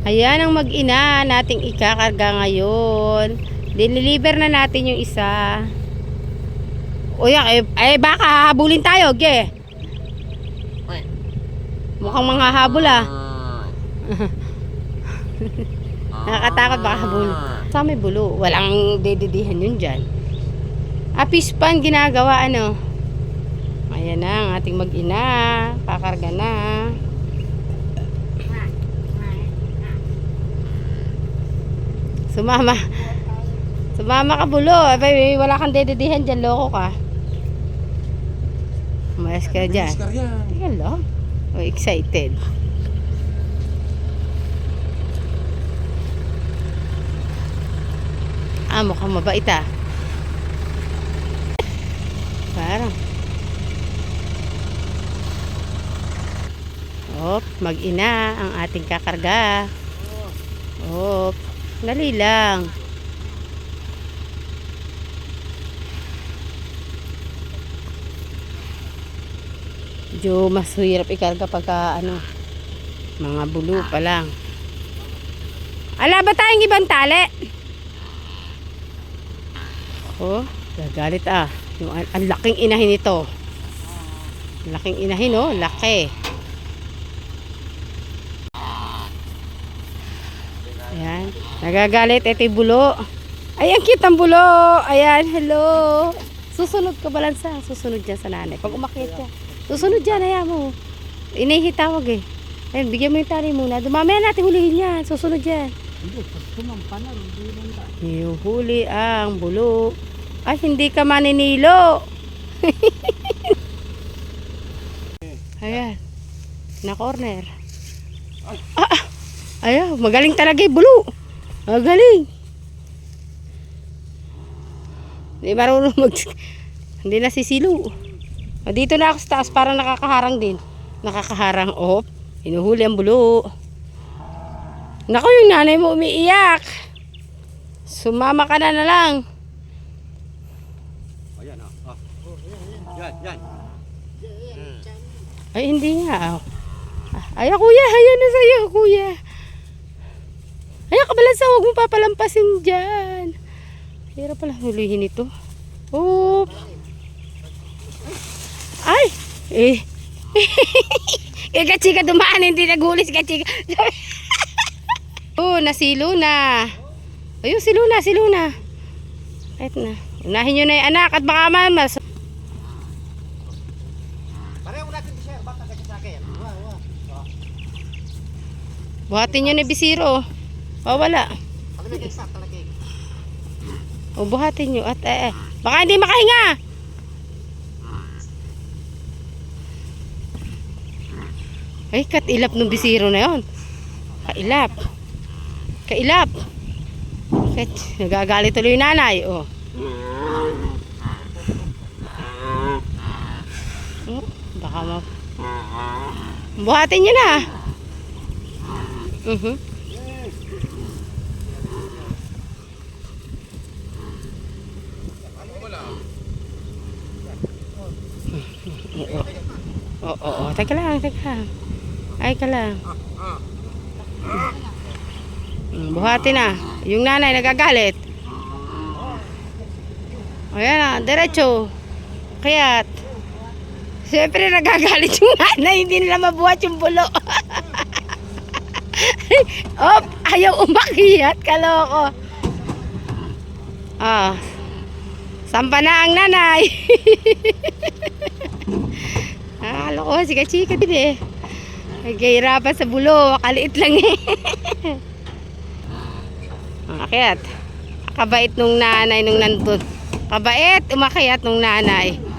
Ayan ang mag-ina nating ikakarga ngayon. Deliver na natin yung isa. Yan, eh, eh baka hahabulin tayo, ge. Mukhang mga habol ah. Nakakatakot baka habulin. Sa may bulo, walang dedidihan yun dyan. Apis pan ginagawa ano. Ayan na ang ating mag-ina. Kakarga na. Sumama. Sumama ka bulo. Abay, wala kang dedidihan dyan. Loko ka. Umayos ka dyan. Hello. Oh, excited. Ah, mukhang mabait ah. Mag-ina ang ating kakarga. Op, dali lang. Medyo mas hirap ikarga pagka ano, mga bulu pa lang. Ala ba tayong ibang tali? Oh, gagalit ah. Yung, ang, laking inahin. Ang Laking inahin oh, laki. Ayan, nagagalit ito yung bulo. Ayan, cute ang bulo. Ayan, hello. Susunod ka balansa. Susunod dyan sa nanay. Pag umakyat ka. Susunod dyan, ayan mo. Inihitawag eh. Ayun, bigyan mo yung tali muna. Dumamaya natin hulihin yan. Susunod dyan. Hindi, pag sumampa na, hindi lang ka. Huli ang bulo. Ay, hindi ka maninilo. Ayan. Na corner. Ah, ah. Ayan, magaling talaga yung bulo. Magaling. Hindi marunong mag... Hindi nasisilo. O, dito na ako sa taas, parang nakakaharang din. Nakakaharang, oh. Hinuhuli ang bulo. Naku, yung nanay mo umiiyak. Sumama ka na na lang. Ayan, ah. ah. Yan, yan. Ay, hindi nga. oh. Ay, kuya, ayan na sa'yo, kuya. Ay, kabalansa, huwag mo papalampasin dyan. Hirap pala hulihin ito. Oh. Ay, eh. eh, kachika dumaan, hindi nagulis, kachika. oh, nasilo na. Ayun, silo na, silo na. Kahit na. Unahin nyo na yung anak at baka mamas. Pareho natin di sir, baka sa akin. Buhatin nyo na bisiro. Pawala. Isa talaga eh. O buhatin nyo. At eh, eh. Baka hindi makahinga. Ay, katilap ng bisiro na yon. Kailap. Kailap. Kat, nagagalit tuloy nanay. Oh. Oh, baka ma... Buhatin nyo na. Mhm. Oo, oo, oo. Teka lang, teka lang. Ay ka lang. Mm, Buhati na. Yung nanay nagagalit. Ayan na, diretso. Kayat. Siyempre nagagalit yung nanay, hindi nila mabuhat yung bulo. Op, ayaw umakyat, kaloko. Ah. Sampa na ang nanay. ah, loko, si chika din eh. Nagkahirapan sa bulo, kaliit lang eh. Umakyat. Kabait nung nanay nung nandun. Kabait, umakyat nung nanay.